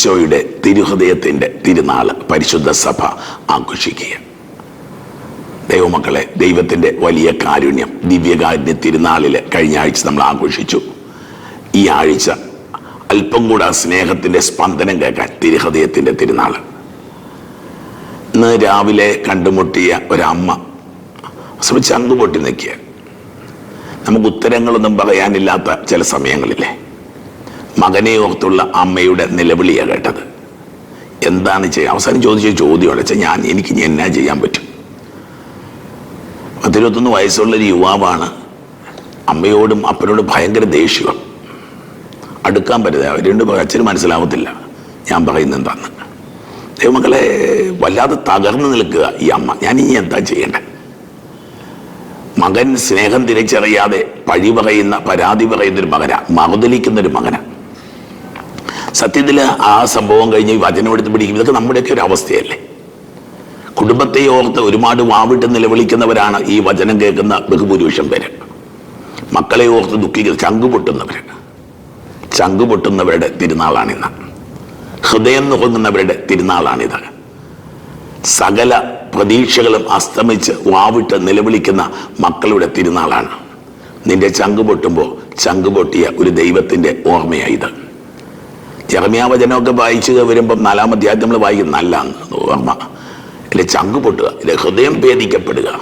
ഈശോയുടെ തിരുഹൃദയത്തിന്റെ തിരുനാൾ പരിശുദ്ധ സഭ ആഘോഷിക്കുക ദൈവമക്കളെ ദൈവത്തിന്റെ വലിയ കാരുണ്യം ദിവ്യകാരുണ്യ തിരുനാളിൽ കഴിഞ്ഞ ആഴ്ച നമ്മൾ ആഘോഷിച്ചു. ഈ ആഴ്ച അല്പം കൂടെ ആ സ്നേഹത്തിന്റെ സ്പന്ദനം കേൾക്കാൻ തിരുഹൃദയത്തിന്റെ തിരുനാൾ ഇന്ന് രാവിലെ കണ്ടുമുട്ടിയ ഒരമ്മ ചങ്കു പൊട്ടി നിൽക്കുക നമുക്ക് ഉത്തരങ്ങളൊന്നും പറയാനില്ലാത്ത ചില സമയങ്ങളില്ലേ? മകനെ ഓർത്തുള്ള അമ്മയുടെ നിലവിളിയാണ് കേട്ടത്. എന്താണ് ചെയ്യുക അവസാനം ചോദിച്ച ചോദ്യം അടച്ച ഞാൻ എനിക്ക് ഇനി എന്നാ ചെയ്യാൻ പറ്റും? പത്തിരുപത്തൊന്ന് വയസ്സുള്ളൊരു യുവാവാണ് അമ്മയോടും അപ്പനോടും ഭയങ്കര ദേഷ്യം. അടുക്കാൻ പറ്റില്ല. രണ്ട് അച്ഛന് മനസ്സിലാവത്തില്ല. ഞാൻ പറയുന്നത് എന്താന്ന്. ദൈവമക്കളെ വല്ലാതെ തകർന്നു നിൽക്കുക ഈ അമ്മ. ഞാൻ ഇനി എന്താ ചെയ്യേണ്ടത് മകൻ സ്നേഹം തിരിച്ചറിയാതെ പഴി പറയുന്ന പരാതി പറയുന്ന ഒരു മകനാ മറുതലിക്കുന്ന ഒരു മകനാ. സത്യത്തിൽ ആ സംഭവം കഴിഞ്ഞ് വചനം എടുത്ത് പിടിക്കും ഇതൊക്കെ നമ്മുടെയൊക്കെ ഒരു അവസ്ഥയല്ലേ? കുടുംബത്തെ ഓർത്ത് ഒരുപാട് വാവിട്ട് നിലവിളിക്കുന്നവരാണ് ഈ വചനം കേൾക്കുന്ന ബഹുഭൂരിപക്ഷം പേര്. മക്കളെ ഓർത്ത് ദുഃഖിക്കുന്ന ചങ്കു പൊട്ടുന്നവര്. ചങ്കു പൊട്ടുന്നവരുടെ തിരുനാളാണിന്ന് ഹൃദയം നുറങ്ങുന്നവരുടെ തിരുനാളാണിത്. സകല പ്രതീക്ഷകളും അസ്തമിച്ച് വാവിട്ട് നിലവിളിക്കുന്ന മക്കളുടെ തിരുനാളാണ്. നിന്റെ ചങ്കു പൊട്ടുമ്പോൾ ചങ്കു പൊട്ടിയ ഒരു ദൈവത്തിന്റെ ഓർമ്മയായത് ജർമ്യാവചനമൊക്കെ വായിച്ചു വരുമ്പം നാലാം അധ്യായത്തിൽ നമ്മൾ വായിക്കും നല്ല ഓർമ്മ. അല്ലെ ചങ്ക് പൊട്ടുക അല്ലെ ഹൃദയം ഭേദിക്കപ്പെടുക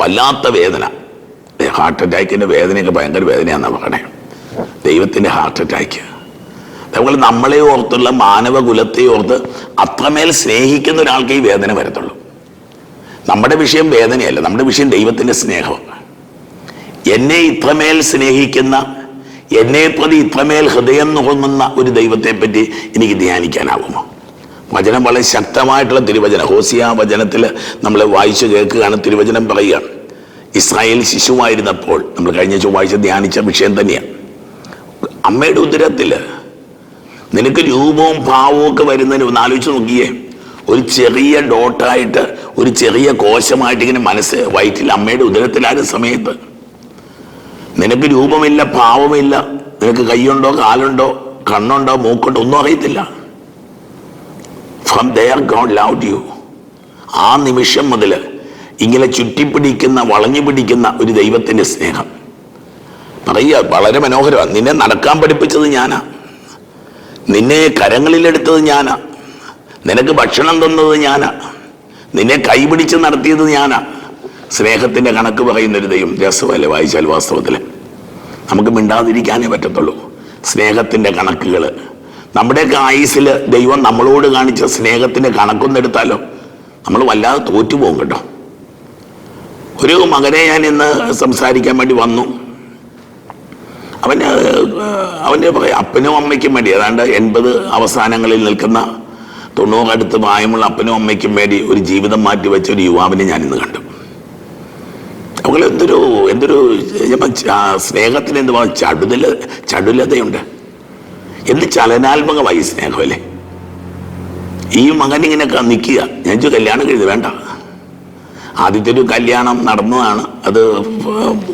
വല്ലാത്ത വേദന. ഹാർട്ട് അറ്റാക്കിന്റെ വേദനയൊക്കെ ഭയങ്കര വേദനയാണെന്നാണ് പറയണേ. ദൈവത്തിന്റെ ഹാർട്ട് അറ്റാക്ക് അതുപോലെ നമ്മളെ ഓർത്തുള്ള മാനവകുലത്തെ ഓർത്ത് അത്രമേൽ സ്നേഹിക്കുന്ന ഒരാൾക്ക് ഈ വേദന വരത്തുള്ളൂ. നമ്മുടെ വിഷയം വേദനയല്ല നമ്മുടെ വിഷയം ദൈവത്തിന്റെ സ്നേഹമാണ്. എന്നെ ഇത്രമേൽ സ്നേഹിക്കുന്ന എന്നെ പ്രതി ഇത്രമേൽ ഹൃദയം നുറങ്ങുന്ന ഒരു ദൈവത്തെ പറ്റി എനിക്ക് ധ്യാനിക്കാനാവുമോ? വചനം വളരെ ശക്തമായിട്ടുള്ള തിരുവചനം. ഹോസിയ വചനത്തിൽ നമ്മൾ വായിച്ചു കേൾക്കുകയാണ് തിരുവചനം പറയുകയാണ് ഇസ്രായേൽ ശിശുവായിരുന്നപ്പോൾ നമ്മൾ കഴിഞ്ഞ ചൊവ്വാഴ്ച ധ്യാനിച്ച വിഷയം തന്നെയാണ് അമ്മയുടെ ഉദരത്തിൽ നിനക്ക് രൂപവും ഭാവവും ഒക്കെ വരുന്നതിന് ഒന്ന് ആലോചിച്ച് നോക്കിയേ. ഒരു ചെറിയ ഡോട്ടായിട്ട് ഒരു ചെറിയ കോശമായിട്ട് ഇങ്ങനെ മനസ്സ് വയറ്റിൽ അമ്മയുടെ ഉദരത്തിലായ സമയത്ത് നിനക്ക് രൂപമില്ല ഭാവമില്ല. നിനക്ക് കൈയുണ്ടോ കാലുണ്ടോ കണ്ണുണ്ടോ മൂക്കുണ്ടോ ഒന്നും അറിയത്തില്ല. From there God love you ആ നിമിഷം മുതൽ ഇങ്ങനെ ചുറ്റിപ്പിടിക്കുന്ന വളഞ്ഞു പിടിക്കുന്ന ഒരു ദൈവത്തിന്റെ സ്നേഹം. പറയുക വളരെ മനോഹരമാണ് നിന്നെ നടക്കാൻ പഠിപ്പിച്ചത് ഞാനാ. നിന്നെ കരങ്ങളിലെടുത്തത് ഞാനാ. നിനക്ക് ഭക്ഷണം തന്നത് ഞാനാ. നിന്നെ കൈപിടിച്ച് നടത്തിയത് ഞാനാ. സ്നേഹത്തിന്റെ കണക്ക് പറയുന്ന ഒരു ദൈവം രസമല്ലേ വായിച്ചാൽ വാസ്തവത്തിൽ നമുക്ക് മിണ്ടാതിരിക്കാനേ പറ്റത്തുള്ളൂ. സ്നേഹത്തിന്റെ കണക്കുകൾ നമ്മുടെയൊക്കെ ആയുസിൽ ദൈവം നമ്മളോട് കാണിച്ച സ്നേഹത്തിന്റെ കണക്കൊന്നെടുത്താലോ നമ്മൾ വല്ലാതെ തോറ്റുപോകും കേട്ടോ. ഒരു മകനെ ഞാൻ ഇന്ന് സംസാരിക്കാൻ വേണ്ടി വന്നു. അവന് അവന്റെ അപ്പനും അമ്മയ്ക്കും വേണ്ടി അതാണ്ട് എൺപത് അവസാനങ്ങളിൽ നിൽക്കുന്ന തൊണ്ണൂറടുത്ത് പ്രായമുള്ള അപ്പനും അമ്മയ്ക്കും വേണ്ടി ഒരു ജീവിതം മാറ്റി വെച്ച ഒരു യുവാവിനെ ഞാൻ ഇന്ന് കണ്ടു. അവൾ എന്തൊരു എന്തൊരു സ്നേഹത്തിന് എന്ത് ചടുതല ചടുലതയുണ്ട്. എന്ത് ചലനാത്മകമായി സ്നേഹമല്ലേ ഈ മകൻ ഇങ്ങനെ നിൽക്കുക ഞാൻ കല്യാണം കഴിഞ്ഞു വേണ്ട. ആദ്യത്തെ ഒരു കല്യാണം നടന്നതാണ്. അത്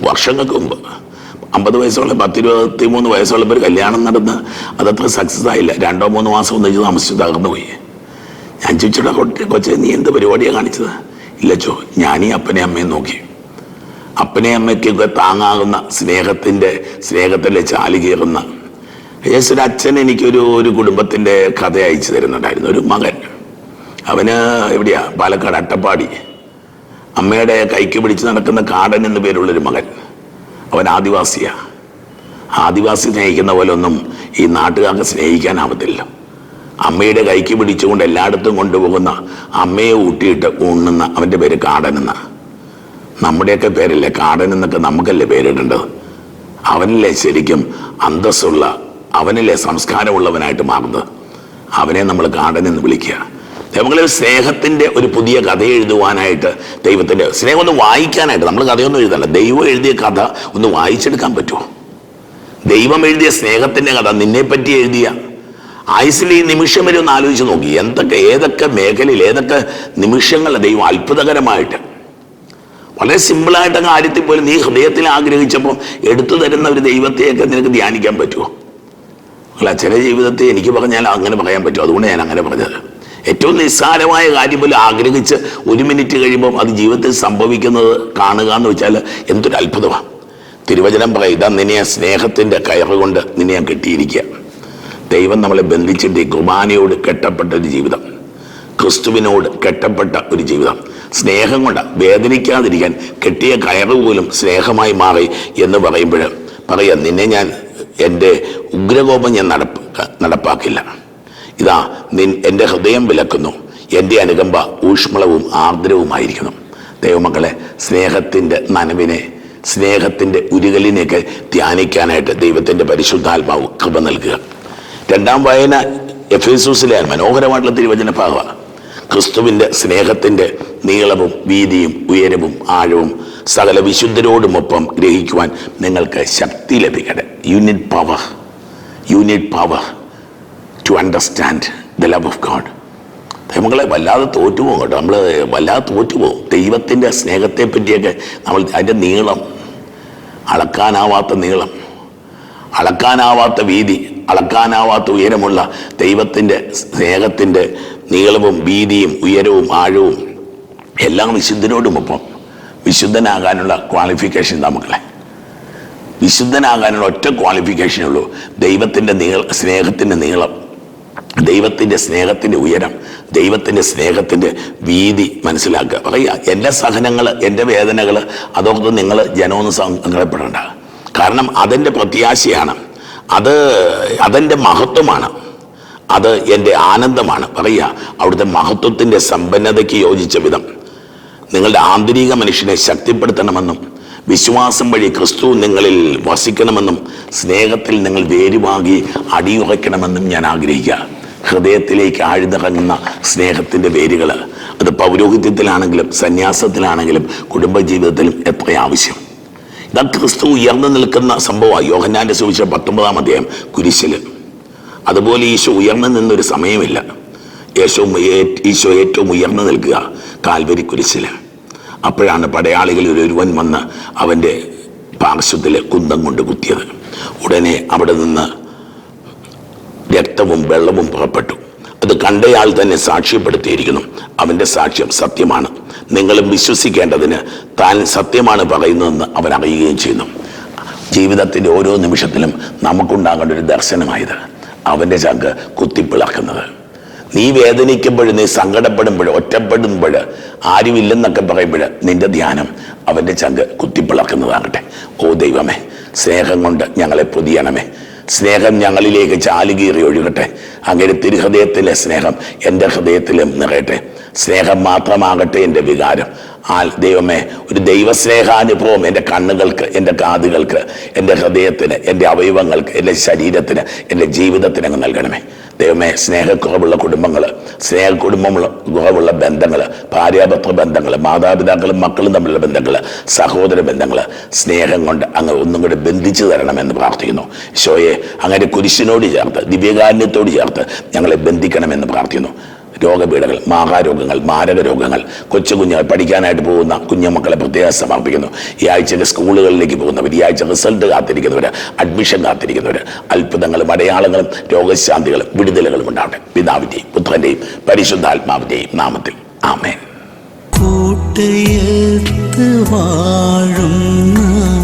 വർഷങ്ങൾക്ക് മുമ്പ്. അമ്പത് വയസ്സുള്ള പത്തിരുപത്തി മൂന്ന് വയസ്സുള്ളപ്പോൾ കല്യാണം നടന്ന് അതത്ര സക്സസ് ആയില്ല. രണ്ടോ മൂന്നോ മാസം ഒന്നിച്ച് താമസിച്ച് തകർന്നു പോയി. ഞാൻ ചോദിച്ചിട്ടാ കൊച്ചെ നീ എന്ത് പരിപാടിയാണ് കാണിച്ചത്? ഇല്ലച്ചോ ഞാനീ അപ്പനെ അമ്മയും നോക്കി. അപ്പനെ അമ്മയ്ക്കൊക്കെ താങ്ങാകുന്ന സ്നേഹത്തിന്റെ സ്നേഹത്തിന്റെ ചാലി കയറുന്ന യേശുവിന്റെ അച്ഛൻ എനിക്കൊരു ഒരു കുടുംബത്തിന്റെ കഥ അയച്ചു തരുന്നുണ്ടായിരുന്നു. ഒരു മകൻ. അവന് എവിടെയാ? പാലക്കാട് അട്ടപ്പാടി. അമ്മയുടെ കൈക്ക് പിടിച്ച് നടക്കുന്ന കാടൻ എന്നു പേരുള്ളൊരു മകൻ. അവൻ ആദിവാസിയാ. ആദിവാസി സ്നേഹിക്കുന്ന പോലെ ഒന്നും ഈ നാട്ടുകാർക്ക് സ്നേഹിക്കാനാവത്തില്ല. അമ്മയുടെ കൈക്ക് പിടിച്ചുകൊണ്ട് എല്ലായിടത്തും കൊണ്ടുപോകുന്ന അമ്മയെ ഊട്ടിയിട്ട് ഉണ്ണുന്ന അവന്റെ പേര് കാടനെന്ന നമ്മുടെയൊക്കെ പേരല്ലേ? കാടൻ എന്നൊക്കെ നമുക്കല്ലേ പേരിടേണ്ടത്? അവനല്ലേ ശരിക്കും അന്തസ്സുള്ള അവനല്ലേ സംസ്കാരമുള്ളവനായിട്ട് മാറുന്നത്? അവനെ നമ്മൾ കാടൻ എന്ന് വിളിക്കുക. ദൈവങ്ങളിൽ സ്നേഹത്തിന്റെ ഒരു പുതിയ കഥ എഴുതുവാനായിട്ട് ദൈവത്തിന്റെ സ്നേഹം ഒന്ന് വായിക്കാനായിട്ട് നമ്മൾ കഥയൊന്നും എഴുതല്ല. ദൈവം എഴുതിയ കഥ ഒന്ന് വായിച്ചെടുക്കാൻ പറ്റുമോ? ദൈവം എഴുതിയ സ്നേഹത്തിന്റെ കഥ നിന്നെ പറ്റി എഴുതിയ? ആയുസിൽ ഈ നിമിഷം വരെ ഒന്ന് ആലോചിച്ച് നോക്കി. എന്തൊക്കെ ഏതൊക്കെ മേഖലയിൽ ഏതൊക്കെ നിമിഷങ്ങൾ ദൈവം അത്ഭുതകരമായിട്ട് വളരെ സിമ്പിളായിട്ട് കാര്യത്തിൽ പോലും നീ ഹൃദയത്തിൽ ആഗ്രഹിച്ചപ്പോൾ എടുത്തു തരുന്ന ഒരു ദൈവത്തെയൊക്കെ നിനക്ക് ധ്യാനിക്കാൻ പറ്റുമോ? അല്ല ചില ജീവിതത്തെ എനിക്ക് പറഞ്ഞാൽ അങ്ങനെ പറയാൻ പറ്റും. അതുകൊണ്ട് ഞാൻ അങ്ങനെ പറഞ്ഞത്. ഏറ്റവും നിസ്സാരമായ കാര്യം പോലും ആഗ്രഹിച്ച് ഒരു മിനിറ്റ് കഴിയുമ്പോൾ അത് ജീവിതത്തിൽ സംഭവിക്കുന്നത് കാണുക എന്ന് വെച്ചാൽ എന്തൊരു അത്ഭുതമാണ് തിരുവചനം പറയും ഇതാ നിന്നെ സ്നേഹത്തിന്റെ കയറുകൊണ്ട് നിന്നെ ഞാൻ കെട്ടിയിരിക്കുക. ദൈവം നമ്മളെ ബന്ധിച്ചിട്ട് കുർബാനയോട് കെട്ടപ്പെട്ട ഒരു ജീവിതം. ക്രിസ്തുവിനോട് കെട്ടപ്പെട്ട ഒരു ജീവിതം. സ്നേഹം കൊണ്ട് വേദനിക്കാതിരിക്കാൻ കെട്ടിയ കയറ് പോലും സ്നേഹമായി മാറി എന്ന് പറയുമ്പോൾ പറയാം നിന്നെ ഞാൻ എന്റെ ഉഗ്രകോപം ഞാൻ നടപ്പ് നടപ്പാക്കില്ല. ഇതാ നിൻ എന്റെ ഹൃദയം വിലക്കുന്നു. എന്റെ അനുകമ്പ ഊഷ്മളവും ആർദ്രവുമായിരിക്കുന്നു. ദൈവമക്കളെ സ്നേഹത്തിന്റെ നനവിനെ സ്നേഹത്തിന്റെ ഉരുകലിനെയൊക്കെ ധ്യാനിക്കാനായിട്ട് ദൈവത്തിന്റെ പരിശുദ്ധാത്മാവ് കൃപ നൽകുക. രണ്ടാം വായന എഫ് എസൂസിലെ മനോഹരമായിട്ടുള്ള തിരുവചന ഭാഗമാണ് ക്രിസ്തുവിന്റെ സ്നേഹത്തിന്റെ നീളവും വീതിയും ഉയരവും ആഴവും സകല വിശുദ്ധരോടുമൊപ്പം ഗ്രഹിക്കുവാൻ നിങ്ങൾക്ക് ശക്തി ലഭിക്കട്ടെ. Unit power unit power to understand the love of God നമ്മളെ വല്ലാതെ തോറ്റുപോകും കേട്ടോ. നമ്മൾ വല്ലാതെ തോറ്റുപോകും. ദൈവത്തിന്റെ സ്നേഹത്തെ പറ്റിയൊക്കെ നമ്മൾ അതിന്റെ നീളം അളക്കാനാവാത്ത നീളം അളക്കാനാവാത്ത വീതി അളക്കാനാവാത്ത ഉയരമുള്ള ദൈവത്തിന്റെ സ്നേഹത്തിന്റെ നീളവും വീതിയും ഉയരവും ആഴവും എല്ലാം വിശുദ്ധനോടുമൊപ്പം വിശുദ്ധനാകാനുള്ള ക്വാളിഫിക്കേഷൻ നമുക്കളെ വിശുദ്ധനാകാനുള്ള ഒറ്റ ക്വാളിഫിക്കേഷനേ ഉള്ളൂ. ദൈവത്തിന്റെ നീള സ്നേഹത്തിന്റെ നീളം ദൈവത്തിന്റെ സ്നേഹത്തിന്റെ ഉയരം ദൈവത്തിന്റെ സ്നേഹത്തിന്റെ വീതി മനസ്സിലാക്കുക. പറയുക എന്റെ സഹനങ്ങൾ എന്റെ വേദനകൾ അതൊക്കെ നിങ്ങൾ ജനമൊന്ന് സങ്കടപ്പെടേണ്ട. കാരണം അതെന്റെ പ്രത്യാശയാണ്. അത് അതെന്റെ മഹത്വമാണ്. അത് എന്റെ ആനന്ദമാണ്. പറയുക അവിടുത്തെ മഹത്വത്തിന്റെ സമ്പന്നതയ്ക്ക് യോജിച്ച വിധം. നിങ്ങളുടെ ആന്തരിക മനുഷ്യനെ ശക്തിപ്പെടുത്തണമെന്നും വിശ്വാസം വഴി ക്രിസ്തു നിങ്ങളിൽ വസിക്കണമെന്നും സ്നേഹത്തിൽ നിങ്ങൾ വേരുവാകി അടിയുറയ്ക്കണമെന്നും ഞാൻ ആഗ്രഹിക്കുക. ഹൃദയത്തിലേക്ക് ആഴ്ന്നിറങ്ങുന്ന സ്നേഹത്തിന്റെ വേരുകൾ അത് പൗരോഹിത്യത്തിലാണെങ്കിലും സന്യാസത്തിലാണെങ്കിലും കുടുംബജീവിതത്തിലും എത്ര ആവശ്യം. ഇതാ ക്രിസ്തു ഉയർന്നു നിൽക്കുന്ന സംഭവമാണ് യോഹന്നാന്റെ സുവിശേഷം പത്തൊമ്പതാം അധ്യായം കുരിശിൽ അതുപോലെ ഈശോ ഉയർന്നു നിന്നൊരു സമയമില്ല. യേശോ ഈശോ ഏറ്റവും ഉയർന്നു നിൽക്കുക കാൽവരി കുരിശിൽ അപ്പോഴാണ് പടയാളികളിൽ ഒരുവൻ വന്ന് അവന്റെ പാർശ്വത്തിൽ കുന്തം കൊണ്ട് കുത്തിയത്. ഉടനെ അവിടെ നിന്ന് രക്തവും വെള്ളവും പുറപ്പെട്ടു. അത് കണ്ടയാൾ തന്നെ സാക്ഷ്യപ്പെടുത്തിയിരിക്കുന്നു. അവന്റെ സാക്ഷ്യം സത്യമാണ്. നിങ്ങളും വിശ്വസിക്കേണ്ടതിന് താൻ സത്യമാണ് പറയുന്നതെന്ന് അവൻ അറിയുകയും ചെയ്യുന്നു. ജീവിതത്തിന്റെ ഓരോ നിമിഷത്തിലും നമുക്കുണ്ടാകേണ്ട ഒരു ദർശനമായത് അവന്റെ ചങ്ക് കുത്തിപ്പിളക്കുന്നത്. നീ വേദനിക്കുമ്പോൾ നീ സങ്കടപ്പെടുമ്പോൾ ഒറ്റപ്പെടുമ്പോൾ ആരുമില്ലെന്നൊക്കെ പറയുമ്പോൾ നിന്റെ ധ്യാനം അവന്റെ ചങ്ക് കുത്തിപ്പിളക്കുന്നതാകട്ടെ. ഓ ദൈവമേ സ്നേഹം കൊണ്ട് ഞങ്ങളെ പൊതിയണമേ. സ്നേഹം ഞങ്ങളിലേക്ക് ചാലുകീറി ഒഴുകട്ടെ. അങ്ങനെ തിരുഹൃദയത്തിലെ സ്നേഹം എന്റെ ഹൃദയത്തിലും നിറയട്ടെ. സ്നേഹം മാത്രമാകട്ടെ എന്റെ വികാരം. ആ ദൈവമേ ഒരു ദൈവസ്നേഹാനുഭവം എന്റെ കണ്ണുകൾക്ക് എന്റെ കാതുകൾക്ക് എന്റെ ഹൃദയത്തിന് എന്റെ അവയവങ്ങൾക്ക് എന്റെ ശരീരത്തിന് എന്റെ ജീവിതത്തിന് അങ്ങ് നൽകണമേ. ദൈവമേ സ്നേഹക്കുറവുള്ള കുടുംബങ്ങൾ സ്നേഹ കുടുംബമുള്ള കുറവുള്ള ബന്ധങ്ങൾ ഭാര്യാഭർത്തൃ ബന്ധങ്ങൾ മാതാപിതാക്കളും മക്കളും തമ്മിലുള്ള ബന്ധങ്ങൾ സഹോദര ബന്ധങ്ങൾ സ്നേഹം കൊണ്ട് അങ്ങ് ഒന്നും കൂടി ബന്ധിച്ചു തരണമെന്ന് പ്രാർത്ഥിക്കുന്നു. ഈശോയെ അങ്ങനെ കുരിശിനോട് ചേർത്ത് ദിവ്യകാരുണ്യത്തോട് ചേർത്ത് ഞങ്ങളെ ബന്ധിക്കണമെന്ന് പ്രാർത്ഥിക്കുന്നു. രോഗപീഠകൾ മാഹാരോഗങ്ങൾ മാരക രോഗങ്ങൾ കൊച്ചു കുഞ്ഞുങ്ങൾ പഠിക്കാനായിട്ട് പോകുന്ന കുഞ്ഞുമക്കളെ പ്രത്യേകം സമർപ്പിക്കുന്നു ഈ ആഴ്ചയിൽ സ്കൂളുകളിലേക്ക് പോകുന്നവർ ഈ ആഴ്ച റിസൾട്ട് കാത്തിരിക്കുന്നവർ അഡ്മിഷൻ കാത്തിരിക്കുന്നവർ അത്ഭുതങ്ങളും അടയാളങ്ങളും രോഗശാന്തികളും വിടുതലുകളും ഉണ്ടാവട്ടെ. പിതാവിന്റെയും പുത്രന്റെയും പരിശുദ്ധാത്മാവിന്റെയും നാമത്തിൽ. ആമേൻ. കൂട്ടയത്ത് വാഴുന്ന